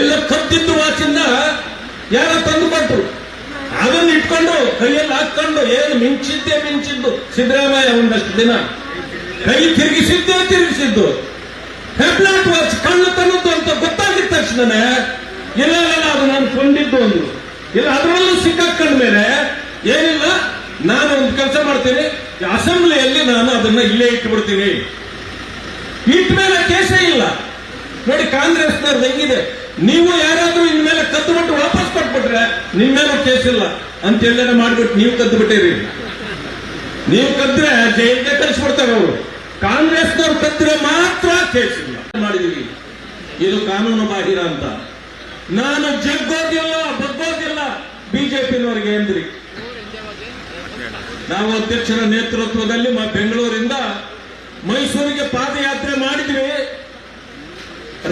ಎಲ್ಲ ಕದ್ದಿದ್ದು ವಾಚಿಂದ ಯಾರ ತಂದು ಕೊಟ್ಟರು. ಅದನ್ನ ಇಟ್ಕೊಂಡು ಕೈಯಲ್ಲಿ ಹಾಕೊಂಡು ಏನು ಮಿಂಚಿದ್ದೆ ಮಿಂಚಿದ್ದು. ಸಿದ್ದರಾಮಯ್ಯ ಒಂದಷ್ಟು ದಿನ ಕೈ ತಿರುಗಿಸಿದ್ದೇ ತಿರುಗಿಸಿದ್ದು. ಹೆಬ್ಲಾಟ್ ವಾಚ್ ಕಣ್ಣು ತನ್ನದ್ದು ಅಂತ ಗೊತ್ತಾಗಿದ್ದ ತಕ್ಷಣನೇ ಇಲ್ಲ ಇಲ್ಲ ಅದು ನಾನು ಕೊಂಡಿದ್ದು ಒಂದು. ಇಲ್ಲ, ಅದರಲ್ಲೂ ಸಿಕ್ಕಾಕೊಂಡ ಮೇಲೆ ಏನಿಲ್ಲ, ನಾನು ಒಂದು ಕೆಲಸ ಮಾಡ್ತೀನಿ. ಅಸೆಂಬ್ಲಿಯಲ್ಲಿ ನಾನು ಅದನ್ನ ಇಲ್ಲೇ ಇಟ್ಬಿಡ್ತೀನಿ. ಇಟ್ಟ ಮೇಲೆ ಕೇಸೇ ಇಲ್ಲ. ನೋಡಿ, ಕಾಂಗ್ರೆಸ್ನವ್ರದ್ದು ಹೆಂಗಿದೆ? ನೀವು ಯಾರಾದ್ರೂ ಇನ್ಮೇಲೆ ಕದ್ದುಬಿಟ್ಟು ವಾಪಸ್ ಕೊಟ್ಬಿಟ್ರೆ ಕೇಸ್ ಇಲ್ಲ. ಅಂತ ಎಲ್ಲಾರ ಮಾಡ್ಬಿಟ್ಟು ನೀವು ಕದ್ದು ಬಿಟ್ಟಿರಿ. ನೀವು ಕದ್ರೆ ಜೈಲ್ಗೆ ಕಳಿಸ್ಬಿಡ್ತಾರೆ ಅವರು. ಕಾಂಗ್ರೆಸ್ನವ್ರು ಕದ್ರೆ ಮಾತ್ರ ಕೇಸ್ ಇಲ್ಲ. ಮಾಡಿದೀವಿ? ಇದು ಕಾನೂನು ಬಾಹಿರ ಅಂತ. ನಾನು ಜಗ್ಗೋದಿಲ್ಲ, ಬಗ್ಗೋದಿಲ್ಲ. ಬಿಜೆಪಿನವರಿಗೆ ಅಂದ್ರಿ ನಾವು ಅಧ್ಯಕ್ಷರ ನೇತೃತ್ವದಲ್ಲಿ ಬೆಂಗಳೂರಿಂದ ಮೈಸೂರಿಗೆ ಪಾದಯಾತ್ರೆ ಮಾಡಿದ್ವಿ.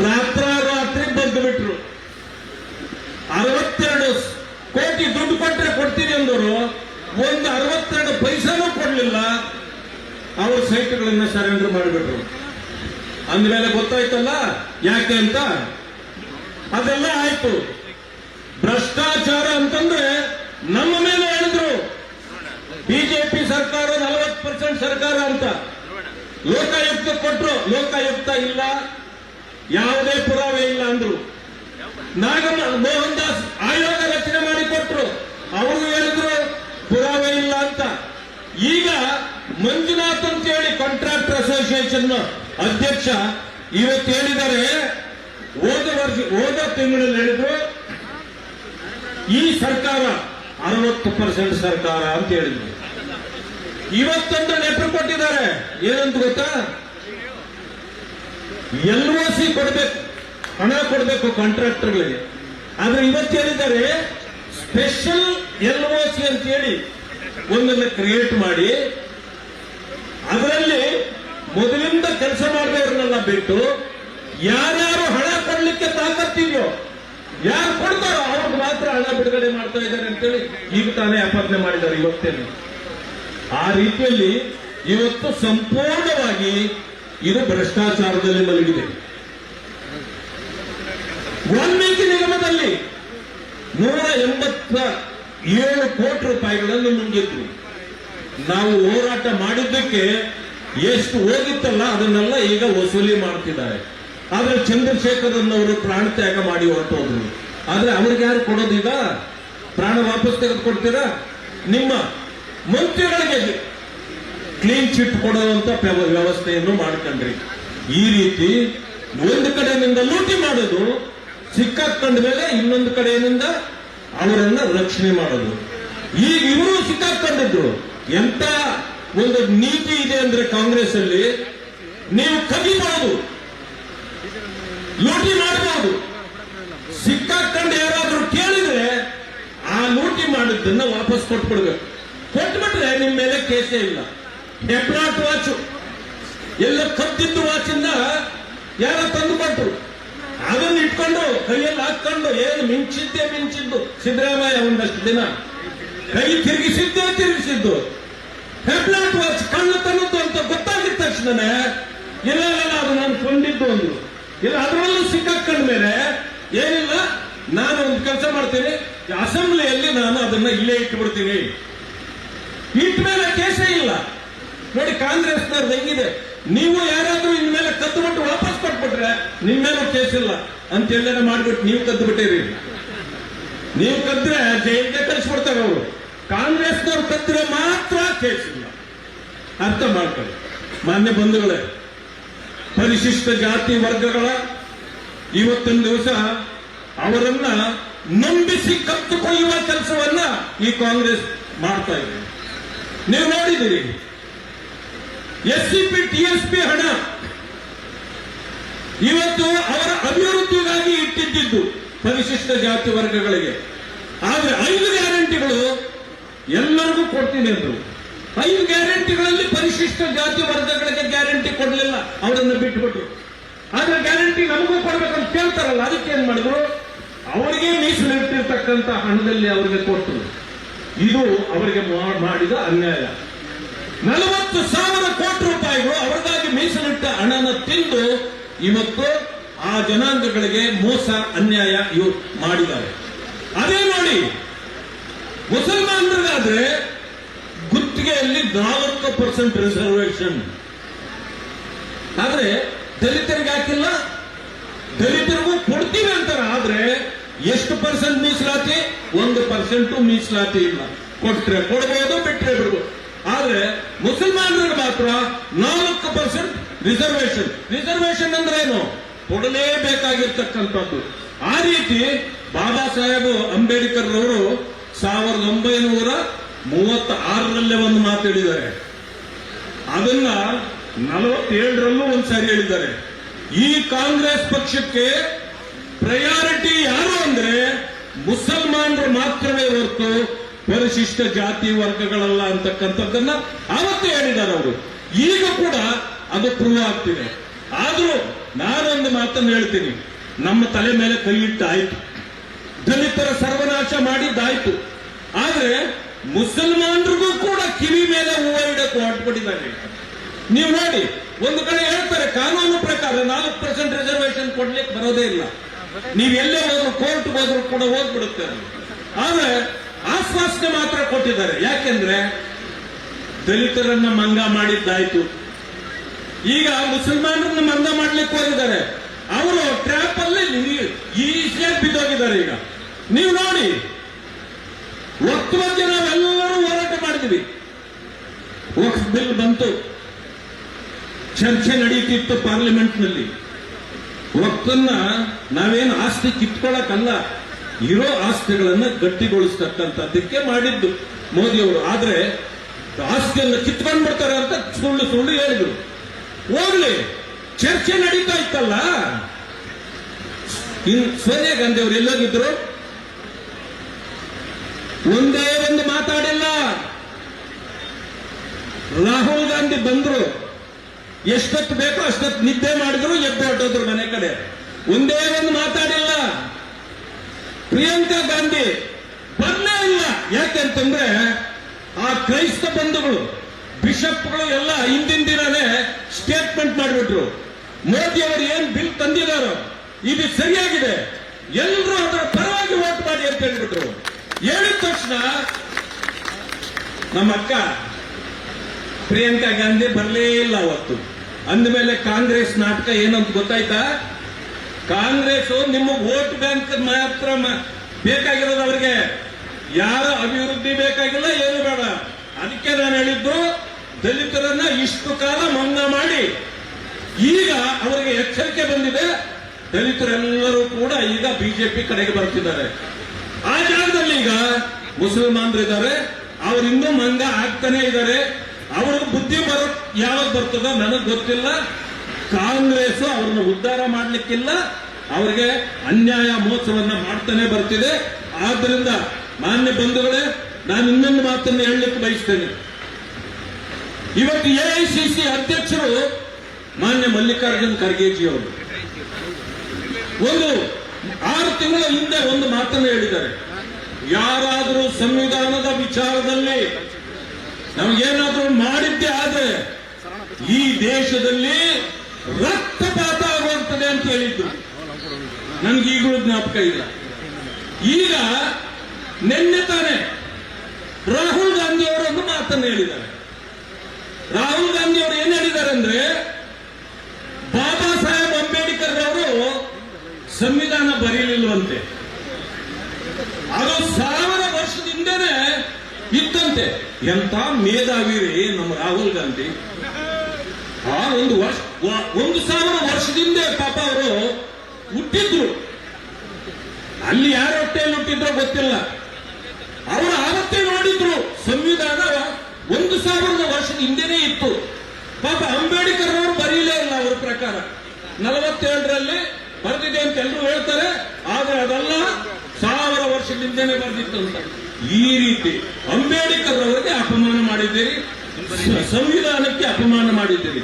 ರಾತ್ರಾರಾತ್ರಿ ಬಂದು ಬಿಟ್ರು ಅರವತ್ತೆರಡು ಕೋಟಿ ದುಡ್ಡು ಕೊಟ್ಟರೆ ಕೊಡ್ತೀನಿ ಅಂದವರು ಒಂದು ಅರವತ್ತೆರಡು ಪೈಸಾನೂ ಕೊಡ್ಲಿಲ್ಲ. ಅವರು ಸೈಟ್ಗಳನ್ನ ಸರೆಂಡರ್ ಮಾಡಿಬಿಟ್ರು. ಅಂದಮೇಲೆ ಗೊತ್ತಾಯ್ತಲ್ಲ ಯಾಕೆ ಅಂತ? ಅದೆಲ್ಲ ಆಯ್ತು. ಭ್ರಷ್ಟಾಚಾರ ಅಂತಂದ್ರೆ ನಮ್ಮ ಮೇಲೆ ಹೇಳಿದ್ರು. ಬಿಜೆಪಿ ಸರ್ಕಾರ ನಲವತ್ತು ಪರ್ಸೆಂಟ್ ಸರ್ಕಾರ ಅಂತ. ಲೋಕಾಯುಕ್ತ ಕೊಟ್ರು. ಲೋಕಾಯುಕ್ತ ಇಲ್ಲ. ಯಾವುದೇ ಪುರಾವೆ ಇಲ್ಲ ಅಂದ್ರು. ನಾಗಮ್ಮ ಮೋಹನ್ ದಾಸ್ ಆಯೋಗ ರಚನೆ ಮಾಡಿಕೊಟ್ರು. ಅವರು ಹೇಳಿದ್ರು, ಪುರಾವೆ ಇಲ್ಲ ಅಂತ. ಈಗ ಮಂಜುನಾಥ್ ಅಂತ ಹೇಳಿ ಕಾಂಟ್ರಾಕ್ಟ್ ಅಸೋಸಿಯೇಷನ್ ಅಧ್ಯಕ್ಷ ಇವತ್ತು ಹೇಳಿದರೆ ಹೋದ ವರ್ಷ, ಹೋದ ತಿಂಗಳಲ್ಲಿ ಹೇಳಿದ್ರು, ಈ ಸರ್ಕಾರ ಅರವತ್ತು ಪರ್ಸೆಂಟ್ ಸರ್ಕಾರ ಅಂತ ಹೇಳಿದ್ರು. ಇವತ್ತಂತ ನೆಟ್ರು ಕೊಟ್ಟಿದ್ದಾರೆ. ಏನಂತ ಗೊತ್ತಾ? ಎಲ್ ಸಿ ಕೊಡಬೇಕು, ಹಣ ಕೊಡಬೇಕು ಕಾಂಟ್ರಾಕ್ಟರ್ಗಳಿಗೆ ಆದ್ರೆ ಇವತ್ತೇನಿದ್ದಾರೆ ಸ್ಪೆಷಲ್ ಎಲ್ ಒ ಸಿ ಅಂತ ಹೇಳಿ ಒಂದನ್ನ ಕ್ರಿಯೇಟ್ ಮಾಡಿ, ಅದರಲ್ಲಿ ಮೊದಲಿಂದ ಕೆಲಸ ಮಾಡಿದವ್ರನ್ನೆಲ್ಲ ಬಿಟ್ಟು ಯಾರ್ಯಾರು ಹಣ ಕೊಡ್ಲಿಕ್ಕೆ ತಾಕತ್ತಿದೆಯೋ, ಯಾರು ಕೊಡ್ತಾರೋ ಅವ್ರಿಗೆ ಮಾತ್ರ ಹಣ ಬಿಡುಗಡೆ ಮಾಡ್ತಾ ಇದ್ದಾರೆ ಅಂತೇಳಿ ಈಗ ತಾನೇ ಅಪಾರ್ನೆ ಮಾಡಿದ್ದಾರೆ ಇವತ್ತೇನು. ಆ ರೀತಿಯಲ್ಲಿ ಇವತ್ತು ಸಂಪೂರ್ಣವಾಗಿ ಇದು ಭ್ರಷ್ಟಾಚಾರದಲ್ಲಿ ಮಲಗಿದೆ. ವಾಲ್ಮೀಕಿ ನಿಗಮದಲ್ಲಿ ನೂರ ಎಂಬತ್ತ ಏಳು ಕೋಟಿ ರೂಪಾಯಿಗಳನ್ನು ನುಂಗಿದ್ರು. ನಾವು ಹೋರಾಟ ಮಾಡಿದ್ದಕ್ಕೆ ಎಷ್ಟು ಹೋಗಿತ್ತಲ್ಲ ಅದನ್ನೆಲ್ಲ ಈಗ ವಸೂಲಿ ಮಾಡ್ತಿದ್ದಾರೆ. ಆದ್ರೆ ಚಂದ್ರಶೇಖರನ್ ಅವರು ಪ್ರಾಣ ತ್ಯಾಗ ಮಾಡಿ ಹೊರಟೋದ್ರು. ಆದ್ರೆ ಅವ್ರಿಗೆ ಯಾರು ಕೊಡೋದೀಗ ಪ್ರಾಣ ವಾಪಸ್ ತೆಗೆದುಕೊಡ್ತೀರಾ? ನಿಮ್ಮ ಮಂತ್ರಿಗಳಿಗೆ ಕ್ಲೀನ್ ಚಿಟ್ ಕೊಡುವಂತ ವ್ಯವ- ವ್ಯವಸ್ಥೆಯನ್ನು ಮಾಡ್ಕೊಂಡ್ರಿ. ಈ ರೀತಿ ಒಂದು ಕಡೆಯಿಂದ ಲೂಟಿ ಮಾಡೋದು ಸಿಕ್ಕಾಕೊಂಡ ಮೇಲೆ ಇನ್ನೊಂದು ಕಡೆಯಿಂದ ಅವರನ್ನ ರಕ್ಷಣೆ ಮಾಡೋದು. ಈಗ ಇವರು ಸಿಕ್ಕಾಕೊಂಡಿದ್ರು ಎಂತ ಒಂದು ನೀತಿ ಇದೆ ಅಂದ್ರೆ ಕಾಂಗ್ರೆಸ್ ಅಲ್ಲಿ ನೀವು ಕದಿಬಹುದು ಲೂಟಿ ಮಾಡಬಹುದು ಸಿಕ್ಕಾಕೊಂಡು ಯಾರಾದ್ರೂ ಕೇಳಿದ್ರೆ ಆ ಲೂಟಿ ಮಾಡಿದ್ದನ್ನ ವಾಪಸ್ ಕೊಟ್ಬಿಡ್ಬೇಕು. ಕೊಟ್ಬಿಟ್ರೆ ನಿಮ್ಮ ಮೇಲೆ ಕೇಸೇ ಇಲ್ಲ. ಹೆಬ್ರಾಟ್ ವಾಚು ಎಲ್ಲ ಕದ್ದಿದ್ದು ವಾಚಿಂದ ಯಾರ ತಂದು ಕೊಟ್ರು. ಅದನ್ನ ಇಟ್ಕೊಂಡು, ಕೈಯಲ್ಲಿ ಹಾಕೊಂಡು ಏನು ಮಿಂಚಿದ್ದೆ ಮಿಂಚಿದ್ದು. ಸಿದ್ದರಾಮಯ್ಯ ಒಂದಷ್ಟು ದಿನ ಕೈ ತಿರುಗಿಸಿದ್ದೆ ತಿರುಗಿಸಿದ್ದು. ಹೆಬ್ಲಾಟ್ ವಾಚ್ ಕಣ್ಣು ತನ್ನದ್ದು ಅಂತ ಗೊತ್ತಾಗಿದ ತಕ್ಷಣನೇ, ಇಲ್ಲ ಇಲ್ಲ ಅದು ನಾನು ಕೊಂಡಿದ್ದು ಒಂದು. ಇಲ್ಲ, ಅದರಲ್ಲೂ ಸಿಕ್ಕಾಕೊಂಡ ಮೇಲೆ ಏನಿಲ್ಲ, ನಾನು ಒಂದು ಕೆಲಸ ಮಾಡ್ತೀನಿ. ಅಸೆಂಬ್ಲಿಯಲ್ಲಿ ನಾನು ಅದನ್ನ ಇಲ್ಲೇ ಇಟ್ಬಿಡ್ತೀನಿ. ಇಟ್ಟ ಮೇಲೆ ಕೇಸೇ ಇಲ್ಲ. ನೋಡಿ ಕಾಂಗ್ರೆಸ್ನವ್ರದ್ದು ಹೆಂಗಿದೆ? ನೀವು ಯಾರಾದ್ರೂ ಇನ್ಮೇಲೆ ಕದ್ದುಬಿಟ್ಟು ವಾಪಸ್ ಕೊಟ್ಬಿಟ್ರೆ ಕೇಸ್ ಇಲ್ಲ. ಅಂತ ಎಲ್ಲಾರ ಮಾಡ್ಬಿಟ್ಟು ನೀವು ಕದ್ದು ಬಿಟ್ಟಿರಿ ನೀವು ಕದ್ರೆ ಜೈಲಿಗೆ ಕಳಿಸ್ಬಿಡ್ತಾರೆ ಅವರು. ಕಾಂಗ್ರೆಸ್ನವ್ರು ಕದ್ರೆ ಮಾತ್ರ ಕೇಸ್ ಇಲ್ಲ. ಅರ್ಥ ಮಾಡ್ಕೊಳ್ಳಿ. ಮಾನ್ಯ ಬಂಧುಗಳೇ, ಪರಿಶಿಷ್ಟ ಜಾತಿ ವರ್ಗಗಳ ಇವತ್ತಿನ ದಿವಸ ಅವರನ್ನ ನಂಬಿಸಿ ಕತ್ತುಕೊಳ್ಳುವ ಕೆಲಸವನ್ನ ಈ ಕಾಂಗ್ರೆಸ್ ಮಾಡ್ತಾ ಇದೆ. ನೀವು ನೋಡಿದಿರಿ S C P T S P ಹಣ. ಇವತ್ತು ಅವರ ಅಭಿವೃದ್ಧಿಗಾಗಿ ಇಟ್ಟಿದ್ದು ಪರಿಶಿಷ್ಟ ಜಾತಿ ವರ್ಗಗಳಿಗೆ. ಆದ್ರೆ ಐದು ಗ್ಯಾರಂಟಿಗಳು ಎಲ್ಲರಿಗೂ ಕೊಡ್ತೀನಿ ಅಂದ್ರು. ಐದು ಗ್ಯಾರಂಟಿಗಳಲ್ಲಿ ಪರಿಶಿಷ್ಟ ಜಾತಿ ವರ್ಗಗಳಿಗೆ ಗ್ಯಾರಂಟಿ ಕೊಡಲಿಲ್ಲ. ಅವರನ್ನು ಬಿಟ್ಟುಬಿಟ್ರು ಆದ್ರೆ ಗ್ಯಾರಂಟಿ ನಮಗೂ ಕೊಡ್ಬೇಕಂತ ಕೇಳ್ತಾರಲ್ಲ ಅದಕ್ಕೆ ಏನ್ ಮಾಡಿದ್ರು? ಅವರಿಗೆ ಮೀಸಲಿಟ್ಟಿರ್ತಕ್ಕಂತ ಹಣದಲ್ಲಿ ಅವರಿಗೆ ಕೊಟ್ಟರು ಇದು ಅವರಿಗೆ ಮಾಡಿದ ಅನ್ಯಾಯ. ನಲವತ್ತು ಸಾವಿರ ಕೋಟಿ ರೂಪಾಯಿಗಳು ಅವರಿಗಾಗಿ ಮೀಸಲಿಟ್ಟ ಹಣನ ತಿಂದು ಇವತ್ತು ಆ ಜನಾಂಗಗಳಿಗೆ ಮೋಸ, ಅನ್ಯಾಯ ಇವರು ಮಾಡಿದ್ದಾರೆ. ಅದೇ ನೋಡಿ, ಮುಸಲ್ಮಾನರಿಗಾದ್ರೆ ಗುತ್ತಿಗೆಯಲ್ಲಿ ನಾಲ್ಕು ಪರ್ಸೆಂಟ್ ರಿಸರ್ವೇಶನ್ ಆದ್ರೆ ದಲಿತರಿಗೆ ಹಾಕಿಲ್ಲ, ದಲಿತರಿಗೂ ಕೊಡ್ತೀವಿ ಅಂತಾರೆ, ಆದ್ರೆ ಎಷ್ಟು ಪರ್ಸೆಂಟ್ ಮೀಸಲಾತಿ? ಒಂದು ಪರ್ಸೆಂಟ್ ಮೀಸಲಾತಿ ಇಲ್ಲ. ಕೊಟ್ರೆ ಕೊಡಬಹುದು ಬಿಟ್ರೆ ಬಿಡ್ಬೋದು. ಆದ್ರೆ ಮುಸಲ್ಮಾನರಿಗೆ ಮಾತ್ರ ನಾಲ್ಕು ಪರ್ಸೆಂಟ್ ರಿಸರ್ವೇಶನ್ ರಿಸರ್ವೇಶನ್ ಅಂದ್ರೆ ಏನು? ಕೊಡಲೇಬೇಕಾಗಿರ್ತಕ್ಕಂಥದ್ದು. ಆ ರೀತಿ ಬಾಬಾ ಸಾಹೇಬ್ ಅಂಬೇಡ್ಕರ್ ಅವರು ಸಾವಿರದ ಒಂಬೈನೂರ ಮೂವತ್ತ ಆರರಲ್ಲೇ ಒಂದು ಮಾತು ಹೇಳಿದ್ದಾರೆ. ಅದನ್ನ ನಲವತ್ತೇಳರಲ್ಲೂ ಒಂದ್ಸಾರಿ ಹೇಳಿದ್ದಾರೆ. ಈ ಕಾಂಗ್ರೆಸ್ ಪಕ್ಷಕ್ಕೆ ಪ್ರಯಾರಿಟಿ ಯಾರು ಅಂದ್ರೆ ಮುಸಲ್ಮಾನರು ಮಾತ್ರವೇ ಹೊರತು ಪರಿಶಿಷ್ಟ ಜಾತಿ ವರ್ಗಗಳಲ್ಲ ಅಂತಕ್ಕಂಥದ್ದನ್ನ ಅವತ್ತು ಹೇಳಿದ್ದಾರೆ ಅವರು. ಈಗ ಕೂಡ ಅದು ಪ್ರೂವ್ ಆಗ್ತಿದೆ. ಆದ್ರೂ ನಾನೊಂದು ಮಾತನ್ನು ಹೇಳ್ತೀನಿ. ನಮ್ಮ ತಲೆ ಮೇಲೆ ಕೈ ಇಟ್ಟಾಯ್ತು. ದಲಿತರ ಸರ್ವನಾಶ ಮಾಡಿದ್ದಾಯ್ತು. ಆದ್ರೆ ಮುಸಲ್ಮಾನರಿಗೂ ಕೂಡ ಕಿವಿ ಮೇಲೆ ಹೂವ ಇಡಕ್ಕೆ ಹೊರಟ್ಬಿಟ್ಟಿದ್ದಾರೆ ನೀವು ನೋಡಿ, ಒಂದು ಕಡೆ ಹೇಳ್ತಾರೆ, ಕಾನೂನು ಪ್ರಕಾರ ನಾಲ್ಕು ಪರ್ಸೆಂಟ್ ರಿಸರ್ವೇಶನ್ ಕೊಡ್ಲಿಕ್ಕೆ ಬರೋದೇ ಇಲ್ಲ. ನೀವು ಎಲ್ಲೇ ಹೋದ್ರು ಕೋರ್ಟ್ ಹೋದ್ರು ಕೂಡ ಹೋಗ್ಬಿಡುತ್ತೆ. ಆದ್ರೆ ಆಶ್ವಾಸನೆ ಮಾತ್ರ ಕೊಟ್ಟಿದ್ದಾರೆ. ಯಾಕೆಂದ್ರೆ ದಲಿತರನ್ನ ಮಂಗ ಮಾಡಿದ್ದಾಯ್ತು. ಈಗ ಮುಸಲ್ಮಾನರನ್ನ ಮಂಗ ಮಾಡ್ಲಿಕ್ಕೆ ಹೋಗಿದ್ದಾರೆ. ಅವರು ಟ್ರ್ಯಾಪ್ ಅಲ್ಲಿ ಈಸಿಯಾಗಿ ಬಿದ್ದೋಗಿದ್ದಾರೆ ಈಗ. ನೀವು ನೋಡಿ ಒತ್ತು ಬಗ್ಗೆ ನಾವೆಲ್ಲರೂ ಹೋರಾಟ ಮಾಡಿದ್ವಿ ವಕ್ಫ್ ಬಿಲ್ ಬಂತು. ಚರ್ಚೆ ನಡೀತಿತ್ತು ಪಾರ್ಲಿಮೆಂಟ್ನಲ್ಲಿ ವಕ್ತನ್ನ ನಾವೇನು ಆಸ್ತಿ ಕಿತ್ಕೊಳ್ಳಕ್ಕಲ್ಲ ಇರೋ ಆಸ್ತಿಗಳನ್ನ ಗಟ್ಟಿಗೊಳಿಸ್ತಕ್ಕಂಥದ್ದಕ್ಕೆ ಮಾಡಿದ್ದು ಮೋದಿಯವರು. ಆದ್ರೆ ಆಸ್ತಿಯನ್ನು ಕಿತ್ಕೊಂಡ್ ಬಿಡ್ತಾರೆ ಅಂತ ಸುಳ್ಳು ಸುಳ್ಳು ಹೇಳಿದ್ರು. ಹೋಗ್ಲಿ, ಚರ್ಚೆ ನಡೀತಾ ಇತ್ತಲ್ಲ? ಇನ್ ಸೋನಿಯಾ ಗಾಂಧಿ ಅವರು ಎಲ್ಲೋಗಿದ್ರು? ಒಂದೇ ಒಂದು ಮಾತಾಡಿಲ್ಲ. ರಾಹುಲ್ ಗಾಂಧಿ ಬಂದ್ರು. ಎಷ್ಟೊತ್ತು ಬೇಕೋ ಅಷ್ಟೊತ್ತು ನಿದ್ದೆ ಮಾಡಿದ್ರು, ಎದ್ದು ಹೊಟ್ಟೋದ್ರು ಮನೆ ಕಡೆ. ಒಂದೇ ಒಂದು ಮಾತಾಡಿಲ್ಲ. ಪ್ರಿಯಾಂಕಾ ಗಾಂಧಿ ಬರಲೇ ಇಲ್ಲ. ಯಾಕೆಂತಂದ್ರೆ ಆ ಕ್ರೈಸ್ತ ಬಂಧುಗಳು, ಬಿಷಪ್ಗಳು ಎಲ್ಲ ಹಿಂದಿನ ದಿನನೇ ಸ್ಟೇಟ್ಮೆಂಟ್ ಮಾಡಿಬಿಟ್ರು. ಮೋದಿ ಅವರು ಏನ್ ಬಿಲ್ ತಂದಿದಾರೋ, ಇದು ಸರಿಯಾಗಿದೆ. ಎಲ್ಲರೂ ಅದರ ಪರವಾಗಿ ವೋಟ್ ಮಾಡಿ ಅಂತ ಹೇಳ್ಬಿಟ್ರು. ಹೇಳಿದ ತಕ್ಷಣ ನಮ್ಮ ಅಕ್ಕ, ಪ್ರಿಯಾಂಕಾ ಗಾಂಧಿ ಬರಲೇ ಇಲ್ಲ ಅವತ್ತು. ಅಂದಮೇಲೆ ಕಾಂಗ್ರೆಸ್ ನಾಟಕ ಏನಂತ ಗೊತ್ತಾಯ್ತಾ? ಕಾಂಗ್ರೆಸ್ ನಿಮ್ಮ ವೋಟ್ ಬ್ಯಾಂಕ್ ಮಾತ್ರ ಬೇಕಾಗಿರೋದು ಅವರಿಗೆ. ಯಾರ ಅಭಿವೃದ್ಧಿ ಬೇಕಾಗಿಲ್ಲ ಏನು ಬೇಡ. ಅದಕ್ಕೆ ನಾನು ಹೇಳಿದ್ದು, ದಲಿತರನ್ನ ಇಷ್ಟು ಕಾಲ ಮಂಗ ಮಾಡಿ, ಈಗ ಅವರಿಗೆ ಎಚ್ಚರಿಕೆ ಬಂದಿದೆ. ದಲಿತರೆಲ್ಲರೂ ಕೂಡ ಈಗ ಬಿಜೆಪಿ ಕಡೆಗೆ ಬರ್ತಿದ್ದಾರೆ. ಆ ಜಾಗದಲ್ಲಿ ಈಗ ಮುಸಲ್ಮಾನರು ಇದ್ದಾರೆ ಅವರಿಂದ ಮಂಗ ಆಗ್ತಾನೆ ಇದ್ದಾರೆ. ಅವರು ಬುದ್ಧಿ ಬರೋ ಯಾವಾಗ ಬರ್ತದ ನನಗೆ ಗೊತ್ತಿಲ್ಲ. ಕಾಂಗ್ರೆಸ್ ಅವ್ರನ್ನ ಉದ್ಧಾರ ಮಾಡಲಿಕ್ಕಿಲ್ಲ, ಅವರಿಗೆ ಅನ್ಯಾಯ ಮೋಸವನ್ನ ಮಾಡ್ತಾನೆ ಬರ್ತಿದೆ. ಆದ್ರಿಂದ ಮಾನ್ಯ ಬಂಧುಗಳೇ, ನಾನು ಇನ್ನೊಂದು ಮಾತನ್ನು ಹೇಳಲಿಕ್ಕೆ ಬಯಸ್ತೇನೆ. ಇವತ್ತು ಎಐಸಿಸಿ ಅಧ್ಯಕ್ಷರು ಮಾನ್ಯ ಮಲ್ಲಿಕಾರ್ಜುನ್ ಖರ್ಗೆಜಿ ಅವರು ಒಂದು ಆರು ತಿಂಗಳ ಹಿಂದೆ ಒಂದು ಮಾತನ್ನು ಹೇಳಿದ್ದಾರೆ. ಯಾರಾದರೂ ಸಂವಿಧಾನದ ವಿಚಾರದಲ್ಲಿ ನಮಗೇನಾದರೂ ಮಾಡಿದ್ದೆ ಆದ್ರೆ ಈ ದೇಶದಲ್ಲಿ ರಕ್ತಪಾತ ಆಗುವಂತದೆ ಅಂತ ಹೇಳಿದ್ದು. ನನ್ಗೆ ಈಗಲೂ ಜ್ಞಾಪಕ ಇಲ್ಲ. ಈಗ ನಿನ್ನೆ ತಾನೆ ರಾಹುಲ್ ಗಾಂಧಿ ಅವರೊಂದು ಮಾತನ್ನು ಹೇಳಿದ್ದಾರೆ. ರಾಹುಲ್ ಗಾಂಧಿ ಅವರು ಏನ್ ಹೇಳಿದ್ದಾರೆ ಅಂದ್ರೆ, ಬಾಬಾ ಸಾಹೇಬ್ ಅಂಬೇಡ್ಕರ್ ಅವರು ಸಂವಿಧಾನ ಬರೀಲಿಲ್ವಂತೆ. ಅದು ಸಾವಿರ ವರ್ಷದಿಂದನೇ ಇತ್ತಂತೆ. ಎಂತ ಮೇಧಾವಿರಿ ನಮ್ಮ ರಾಹುಲ್ ಗಾಂಧಿ. ಆ ಒಂದು ವರ್ಷ ಒಂದು ಸಾವಿರ ವರ್ಷದಿಂದ ಪಾಪ ಅವರು ಹುಟ್ಟಿದ್ರು. ಅಲ್ಲಿ ಯಾರ ಹೊಟ್ಟೆಯಲ್ಲಿ ಹುಟ್ಟಿದ್ರೋ ಗೊತ್ತಿಲ್ಲ. ಅವರು ಆವತ್ತೇ ನೋಡಿದ್ರು, ಸಂವಿಧಾನ ಒಂದು ಸಾವಿರದ ವರ್ಷದ ಹಿಂದೆನೇ ಇತ್ತು. ಪಾಪ ಅಂಬೇಡ್ಕರ್ ಅವರು ಬರೀಲೇ ಇಲ್ಲ ಅವರ ಪ್ರಕಾರ. ನಲವತ್ತೇಳರಲ್ಲಿ ಬರೆದಿದೆ ಅಂತ ಎಲ್ಲರೂ ಹೇಳ್ತಾರೆ, ಆದ್ರೆ ಅದೆಲ್ಲ ಸಾವಿರ ವರ್ಷದಿಂದನೇ ಬರೆದಿತ್ತು ಅಂತ. ಈ ರೀತಿ ಅಂಬೇಡ್ಕರ್ ಅವರಿಗೆ ಅಪಮಾನ ಮಾಡಿದ್ದೀರಿ. ಸಂವಿಧಾನಕ್ಕೆ ಅಪಮಾನ ಮಾಡಿದ್ದೀರಿ.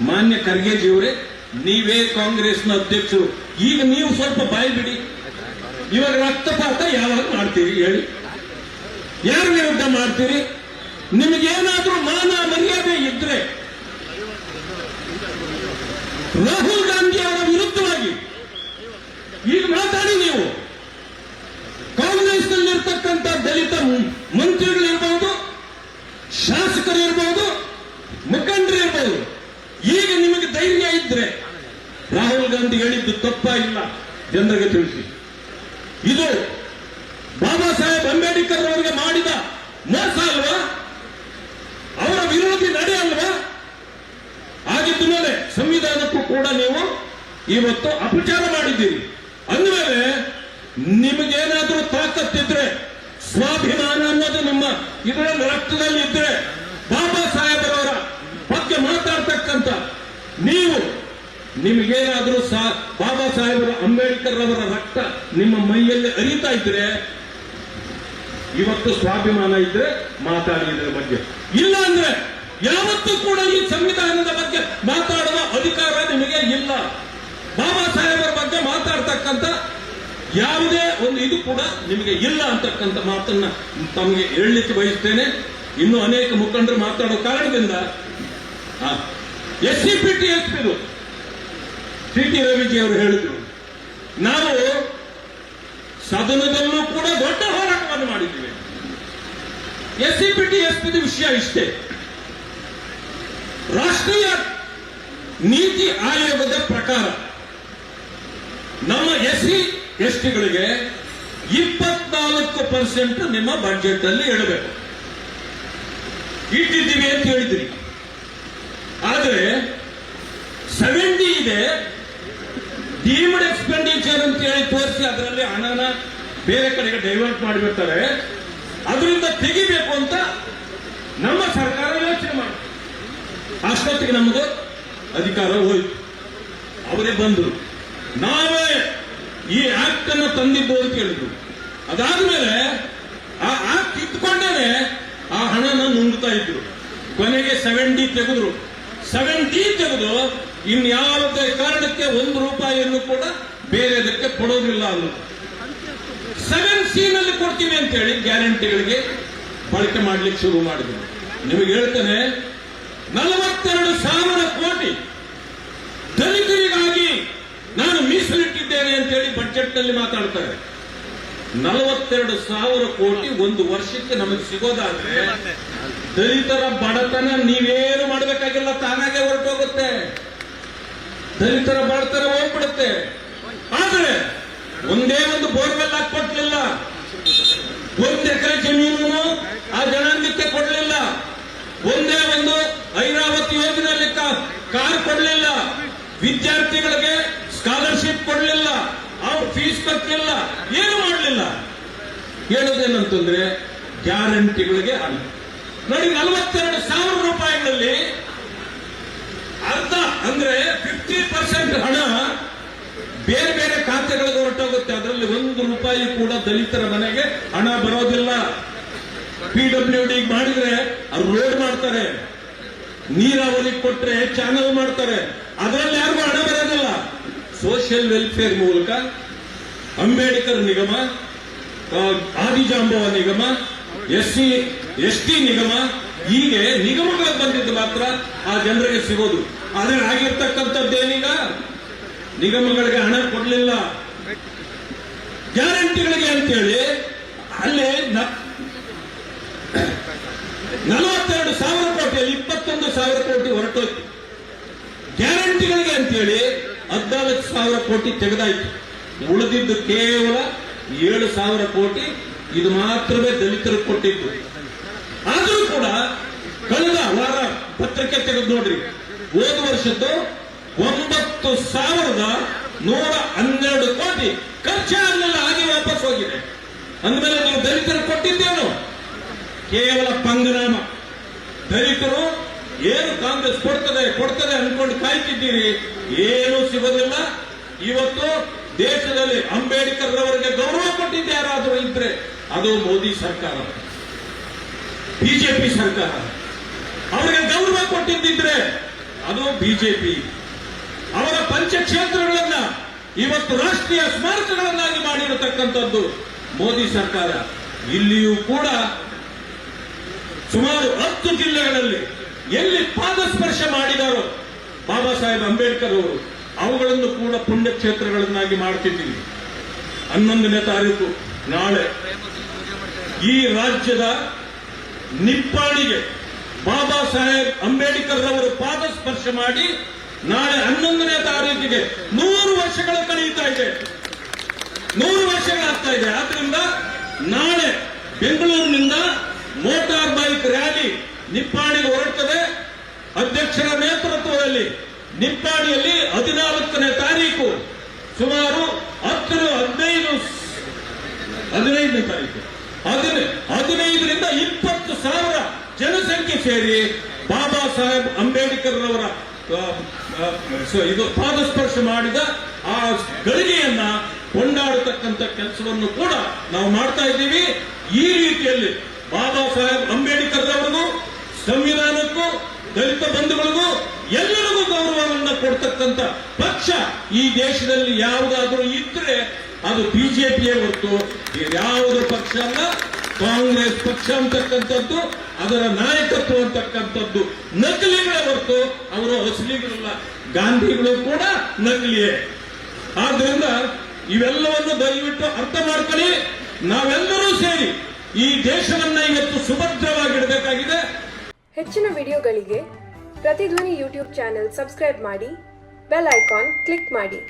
ಮಾನ್ಯ ಖರ್ಗೆಜಿಯವರೇ ನೀವೇ ಕಾಂಗ್ರೆಸ್ನ ಅಧ್ಯಕ್ಷರು. ಈಗ ನೀವು ಸ್ವಲ್ಪ ಬಾಯಿ ಬಿಡಿ ಇವಾಗ ರಕ್ತಪಾತ ಯಾವಾಗ ಮಾಡ್ತೀರಿ ಹೇಳಿ. ಯಾರ ವಿರುದ್ಧ ಮಾಡ್ತೀರಿ? ನಿಮಗೇನಾದ್ರೂ ಮಾನ ಮರ್ಯಾದೆ ಇದ್ರೆ ರಾಹುಲ್ ಗಾಂಧಿ ಅವರ ವಿರುದ್ಧವಾಗಿ ಈಗ ಮಾತಾಡಿ ನೀವು. ಕಾಂಗ್ರೆಸ್ನಲ್ಲಿರ್ತಕ್ಕಂಥ ದಲಿತ ಮ್- ಮಂತ್ರಿಗಳಿರ್ಬಹುದು ಶಾಸಕರಿರ್ಬಹುದು ಮುಖಂಡರಿರ್ಬಹುದು ಈಗ ನಿಮಗೆ ಧೈರ್ಯ ಇದ್ರೆ ರಾಹುಲ್ ಗಾಂಧಿ ಹೇಳಿದ್ದು ತಪ್ಪ ಇಲ್ಲ? ಜನರಿಗೆ ತಿಳಿಸಿ. ಇದು ಬಾಬಾ ಸಾಹೇಬ್ ಅಂಬೇಡ್ಕರ್ ಅವರಿಗೆ ಮಾಡಿದ ಮೋಸ ಅಲ್ವಾ? ಅವರ ವಿರೋಧಿ ನಡೆ ಅಲ್ವಾ? ಆಗಿದ್ದ ಮೇಲೆ ಸಂವಿಧಾನಕ್ಕೂ ಕೂಡ ನೀವು ಇವತ್ತು ಅಪಚಾರ ಮಾಡಿದ್ದೀರಿ. ಅಂದಮೇಲೆ ನಿಮಗೇನಾದರೂ ತಾಕತ್ತಿದ್ರೆ ಸ್ವಾಭಿಮಾನ ಅನ್ನೋದು ನಿಮ್ಮ ಇದರಲ್ಲಿ ರಕ್ತದಲ್ಲಿ ಇದ್ರೆ ಬಾಬಾ ಸಾಹೇಬರವರ ಬಗ್ಗೆ ಮಾತಾಡ್ತಕ್ಕಂಥ ನೀವು ನಿಮಗೇನಾದ್ರೂ ಸಾ ಬಾಬಾ ಸಾಹೇಬರ ಅಂಬೇಡ್ಕರ್ ಅವರ ರಕ್ತ ನಿಮ್ಮ ಮೈಯಲ್ಲಿ ಅರಿತಾ ಇದ್ರೆ, ಇವತ್ತು ಸ್ವಾಭಿಮಾನ ಇದ್ರೆ ಮಾತಾಡಿ ಇದರ ಬಗ್ಗೆ. ಇಲ್ಲ ಅಂದ್ರೆ ಯಾವತ್ತೂ ಕೂಡ ಈ ಸಂವಿಧಾನದ ಬಗ್ಗೆ ಮಾತಾಡುವ ಅಧಿಕಾರ ನಿಮಗೆ ಇಲ್ಲ. ಬಾಬಾ ಸಾಹೇಬರ ಬಗ್ಗೆ ಮಾತಾಡ್ತಕ್ಕಂಥ ಯಾವುದೇ ಒಂದು ಇದು ಕೂಡ ನಿಮಗೆ ಇಲ್ಲ ಅಂತಕ್ಕಂಥ ಮಾತನ್ನ ತಮಗೆ ಹೇಳಲಿಕ್ಕೆ ಬಯಸ್ತೇನೆ. ಇನ್ನು ಅನೇಕ ಮುಖಂಡರು ಮಾತಾಡೋ ಕಾರಣದಿಂದ S C P T S ಪಿದು T. Raviji ಅವರು ಹೇಳಿದ್ರು. ನಾವು ಸದನದಲ್ಲೂ ಕೂಡ ದೊಡ್ಡ ಹೋರಾಟವನ್ನು ಮಾಡಿದ್ದೇವೆ. S C P T S P ವಿಷಯ ಇಷ್ಟೇ. ರಾಷ್ಟ್ರೀಯ ನೀತಿ ಆಯೋಗದ ಪ್ರಕಾರ ನಮ್ಮ ಎಸ್ ಸಿ ಎಸ್ ಟಿಗಳಿಗೆ ಇಪ್ಪತ್ನಾಲ್ಕು ಪರ್ಸೆಂಟ್ ನಿಮ್ಮ ಬಜೆಟ್ ಅಲ್ಲಿ ಹೇಳಬೇಕು. ಇಟ್ಟಿದ್ದೀವಿ ಅಂತ ಹೇಳಿದ್ರಿ. ಆದರೆ ಸೆವೆಂಟಿ ಇದೆ. ಡೀಮ್ಡ್ ಎಕ್ಸ್ಪೆಂಡಿಚರ್ ಅಂತ ಹೇಳಿ ತೋರಿಸಿ ಅದರಲ್ಲಿ ಹಣನ ಬೇರೆ ಕಡೆಗೆ ಡೈವರ್ಟ್ ಮಾಡಿಬಿಡ್ತಾರೆ ಅದರಿಂದ ತೆಗಿಬೇಕು ಅಂತ ನಮ್ಮ ಸರ್ಕಾರ ಯೋಚನೆ ಮಾಡಿ. ಅಷ್ಟೊತ್ತಿಗೆ ನಮ್ಮದು ಅಧಿಕಾರ ಹೋಯ್ತು. ಅವರೇ ಬಂದರು. ನಾವೇ ಈ ಆಕ್ಟ್ ಅನ್ನು ತಂದಿದ್ದು ಅಂತ ಹೇಳಿದ್ರು. ಅದಾದ್ಮೇಲೆ ಆ ಆಕ್ಟ್ ಇಟ್ಕೊಂಡೇ ಆ ಹಣನ ನುಂಗ್ತಾ ಇದ್ರು. ಕೊನೆಗೆ ಸೆವೆನ್ ಡಿ ತೆಗೆದ್ರು. ಸೆವೆನ್ ತೆಗೆದು ಇನ್ಯಾವುದೇ ಕಾರಣಕ್ಕೆ ಒಂದು ರೂಪಾಯಿಯನ್ನು ಕೂಡ ಬೇರೆದಕ್ಕೆ ಕೊಡೋದಿಲ್ಲ ಅನ್ನೋದು. ಸೆವೆನ್ ಸೀನಲ್ಲಿ ಕೊಡ್ತೀವಿ ಅಂತ ಹೇಳಿ ಗ್ಯಾರಂಟಿಗಳಿಗೆ ಬಳಕೆ ಮಾಡ್ಲಿಕ್ಕೆ ಶುರು ಮಾಡಿದ್ರು. ನಿಮಗೆ ಹೇಳ್ತೇನೆ, ನಲವತ್ತೆರಡು ಸಾವಿರ ಕೋಟಿ ದಲಿತರಿಗಾಗಿ ನಾನು ಮೀಸಲಿಟ್ಟಿದ್ದೇನೆ ಅಂತ ಹೇಳಿ ಬಜೆಟ್ನಲ್ಲಿ ಮಾತಾಡ್ತಾರೆ. ನಲವತ್ತೆರಡು ಸಾವಿರ ಕೋಟಿ ಒಂದು ವರ್ಷಕ್ಕೆ ನಮಗೆ ಸಿಗೋದಾದ್ರೆ ದಲಿತರ ಬಡತನ ನೀವೇನು ಮಾಡಬೇಕಾಗಿಲ್ಲ, ತಾನಾಗೆ ಹೊರಟೋಗುತ್ತೆ. ದಲಿತರ ಬಡತನ ಹೋಗ್ಬಿಡುತ್ತೆ. ಆದ್ರೆ ಒಂದೇ ಒಂದು ಬೋರ್ವೆಲ್ ಹಾಕೊಟ್ಲಿಲ್ಲ ಒಂದ್ ಎಕರೆ ಜಮೀನು ಆ ಜನಾಂಗಕ್ಕೆ ಕೊಡ್ಲಿಲ್ಲ. ಒಂದೇ ಒಂದು ಐರಾವತಿ ಲೆಕ್ಕ ಕಾರ್ ಕೊಡ್ಲಿಲ್ಲ. ವಿದ್ಯಾರ್ಥಿಗಳಿಗೆ ಸ್ಕಾಲರ್ಶಿಪ್ ಕೊಡ್ಲಿಲ್ಲ. ಅವ್ರು ಫೀಸ್ ಕಟ್ಟಲಿಲ್ಲ ಏನು ಮಾಡಲಿಲ್ಲ? ಹೇಳೋದೇನಂತಂದ್ರೆ ಗ್ಯಾರಂಟಿಗಳಿಗೆ ಅಲ್ಲ ನನಗೆ ನಲವತ್ತೆರಡು ಸಾವಿರ ರೂಪಾಯಿಗಳಲ್ಲಿ ಅರ್ಧ ಅಂದ್ರೆ ಫಿಫ್ಟಿ ಪರ್ಸೆಂಟ್ ಹಣ ಬೇರೆ ಬೇರೆ ಖಾತೆಗಳಿಗೆ ಹೊರಟೋಗುತ್ತೆ. ಅದರಲ್ಲಿ ಒಂದು ರೂಪಾಯಿ ಕೂಡ ದಲಿತರ ಮನೆಗೆ ಹಣ ಬರೋದಿಲ್ಲ. ಪಿ ಡಬ್ಲ್ಯೂ ಡಿ ಮಾಡಿದ್ರೆ ಅವ್ರು ರೋಡ್ ಮಾಡ್ತಾರೆ. ನೀರಾವರಿ ಕೊಟ್ರೆ ಚಾನಲ್ ಮಾಡ್ತಾರೆ. ಅದರಲ್ಲಿ ಯಾರಿಗೂ ಹಣ ಬರೋದಿಲ್ಲ. ಸೋಷಿಯಲ್ ವೆಲ್ಫೇರ್ ಮೂಲಕ, ಅಂಬೇಡ್ಕರ್ ನಿಗಮ ಆದಿಜಾಂಬವ ನಿಗಮ, ಎಸ್ ಸಿ, ಎಸ್ ಟಿ ನಿಗಮ, ಹೀಗೆ ನಿಗಮಗಳಿಗೆ ಬಂದಿದ್ದು ಮಾತ್ರ ಆ ಜನರಿಗೆ ಸಿಗೋದು. ಆದ್ರೆ ಆಗಿರ್ತಕ್ಕಂಥದ್ದೇನಿಲ್ಲ ನಿಗಮಗಳಿಗೆ ಹಣ ಕೊಡಲಿಲ್ಲ. ಗ್ಯಾರಂಟಿಗಳಿಗೆ ಅಂತೇಳಿ ಅಲ್ಲೇ ನಲವತ್ತೆರಡು ಸಾವಿರ ಕೋಟಿಯಲ್ಲಿ ಇಪ್ಪತ್ತೊಂದು ಸಾವಿರ ಕೋಟಿ ಹೊರಟೋಯ್ತು. ಗ್ಯಾರಂಟಿಗಳಿಗೆ ಅಂತೇಳಿ ಹದಿನಾಲ್ಕು ಸಾವಿರ ಕೋಟಿ ತೆಗೆದಾಯ್ತು. ಉಳಿದಿದ್ದು ಕೇವಲ ಏಳು ಸಾವಿರ ಕೋಟಿ, ಇದು ಮಾತ್ರವೇ ದಲಿತರು ಕೊಟ್ಟಿದ್ದು. ಆದರೂ ಕೂಡ ಕಳೆದ ವಾರ ಪತ್ರಿಕೆ ತೆಗೆದು ನೋಡ್ರಿ. ಹೋದ ವರ್ಷದ್ದು ಒಂಬತ್ತು ಸಾವಿರದ ನೂರ ಹನ್ನೆರಡು ಕೋಟಿ ಖರ್ಚು ಹಾಗೆ ವಾಪಸ್ ಹೋಗಿದೆ. ಅಂದಮೇಲೆ ನೀವು ದಲಿತರು ಕೊಟ್ಟಿದ್ದೇನು ಕೇವಲ ಪಂಗನಾಮ ದಲಿತರು ಏನು ಕಾಂಗ್ರೆಸ್ ಕೊಡ್ತದೆ ಕೊಡ್ತದೆ ಅನ್ಕೊಂಡು ಕಾಯ್ತಿದ್ದೀರಿ, ಏನು ಸಿಗೋದಿಲ್ಲ. ಇವತ್ತು ದೇಶದಲ್ಲಿ ಅಂಬೇಡ್ಕರ್ ಅವರಿಗೆ ಗೌರವ ಕೊಟ್ಟಿದ್ದೆ ಯಾರಾದರೂ ಇದ್ರೆ, ಅದು ಮೋದಿ ಸರ್ಕಾರ. ಬಿಜೆಪಿ ಸರ್ಕಾರ. ಅವರಿಗೆ ಗೌರವ ಕೊಟ್ಟಿದ್ದಿದ್ರೆ ಅದು ಬಿಜೆಪಿ. ಅವರ ಪಂಚಕ್ಷೇತ್ರಗಳನ್ನ ಇವತ್ತು ರಾಷ್ಟ್ರೀಯ ಸ್ಮಾರಕಗಳನ್ನಾಗಿ ಮಾಡಿರತಕ್ಕಂಥದ್ದು ಮೋದಿ ಸರ್ಕಾರ. ಇಲ್ಲಿಯೂ ಕೂಡ ಸುಮಾರು ಹತ್ತು ಜಿಲ್ಲೆಗಳಲ್ಲಿ ಎಲ್ಲಿ ಪಾದಸ್ಪರ್ಶ ಮಾಡಿದಾರೋ ಬಾಬಾ ಸಾಹೇಬ್ ಅಂಬೇಡ್ಕರ್ ಅವರು, ಅವುಗಳನ್ನು ಕೂಡ ಪುಣ್ಯಕ್ಷೇತ್ರಗಳನ್ನಾಗಿ ಮಾಡ್ತಿದ್ದೀವಿ ಹನ್ನೊಂದನೇ ತಾರೀಕು ನಾಳೆ ಈ ರಾಜ್ಯದ ನಿಪ್ಪಾಣಿಗೆ ಬಾಬಾ ಸಾಹೇಬ್ ಅಂಬೇಡ್ಕರ್ ರವರು ಪಾದ ಸ್ಪರ್ಶ ಮಾಡಿ ನಾಳೆ ಹನ್ನೊಂದನೇ ತಾರೀಕಿಗೆ ನೂರು ವರ್ಷಗಳು ಕಳೆಯುತ್ತಾ ಇದೆ. ನೂರು ವರ್ಷಗಳಾಗ್ತಾ ಇದೆ. ಆದ್ರಿಂದ ನಾಳೆ ಬೆಂಗಳೂರಿನಿಂದ ಮೋಟಾರ್ ಬೈಕ್ ರ್ಯಾಲಿ ನಿಪ್ಪಾಣಿಗೆ ಹೊರಡ್ತದೆ. ಅಧ್ಯಕ್ಷರ ನೇತೃತ್ವದಲ್ಲಿ ನಿಪ್ಪಾಣಿಯಲ್ಲಿ ಹದಿನಾಲ್ಕನೇ ತಾರೀಕು ಸುಮಾರು ಹತ್ತು, ಹದಿನೈದು ಹದಿನೈದನೇ ತಾರೀಕು. ಹದಿನೈ ಹದಿನೈದರಿಂದ ಇಪ್ಪತ್ತು ಸಾವಿರ ಜನಸಂಖ್ಯೆ ಸೇರಿ ಬಾಬಾ ಸಾಹೇಬ್ ಅಂಬೇಡ್ಕರ್ ಅವರ ಇದು ಪಾದಸ್ಪರ್ಶ ಮಾಡಿದ ಆ ಗಳಿಗೆಯನ್ನ ಕೊಂಡಾಡತಕ್ಕಂಥ ಕೆಲಸವನ್ನು ಕೂಡ ನಾವು ಮಾಡ್ತಾ ಇದ್ದೀವಿ. ಈ ರೀತಿಯಲ್ಲಿ ಬಾಬಾ ಸಾಹೇಬ್ ಅಂಬೇಡ್ಕರ್ ಅವರಿಗೂ ಸಂವಿಧಾನಕ್ಕೂ, ದಲಿತ ಬಂಧುಗಳಿಗೂ, ಎಲ್ಲರಿಗೂ ಗೌರವವನ್ನು ಕೊಡ್ತಕ್ಕಂಥ ಪಕ್ಷ ಈ ದೇಶದಲ್ಲಿ ಯಾವುದಾದ್ರೂ ಇದ್ರೆ ಅದು ಬಿಜೆಪಿಯೇ ಹೊರತು ಯಾವುದು ಪಕ್ಷ ಅಲ್ಲ ಕಾಂಗ್ರೆಸ್ ಪಕ್ಷ ಅಂತಕ್ಕಂಥದ್ದು, ಅದರ ನಾಯಕತ್ವ ಅಂತಕ್ಕಂಥದ್ದು ನಕಲಿಗಳ ಹೊರತು ಅವರು ಅಸಲಿಗಳಲ್ಲ ಗಾಂಧಿಗಳು ಕೂಡ ನಕಲಿಯೇ. ಆದ್ರಿಂದ ಇವೆಲ್ಲವನ್ನು ದಯವಿಟ್ಟು ಅರ್ಥ ಮಾಡ್ಕೊಳ್ಳಿ. ನಾವೆಲ್ಲರೂ ಸೇರಿ ಈ ದೇಶವನ್ನ ಇವತ್ತು ಸುಭದ್ರವಾಗಿಡಬೇಕಾಗಿದೆ. ಹೆಚ್ಚಿನ ವಿಡಿಯೋಗಳಿಗೆ ಪ್ರತಿಧ್ವನಿ ಯೂಟ್ಯೂಬ್ ಚಾನೆಲ್ ಸಬ್ಸ್ಕ್ರೈಬ್ ಮಾಡಿ, ಬೆಲ್ ಐಕಾನ್ ಕ್ಲಿಕ್ ಮಾಡಿ.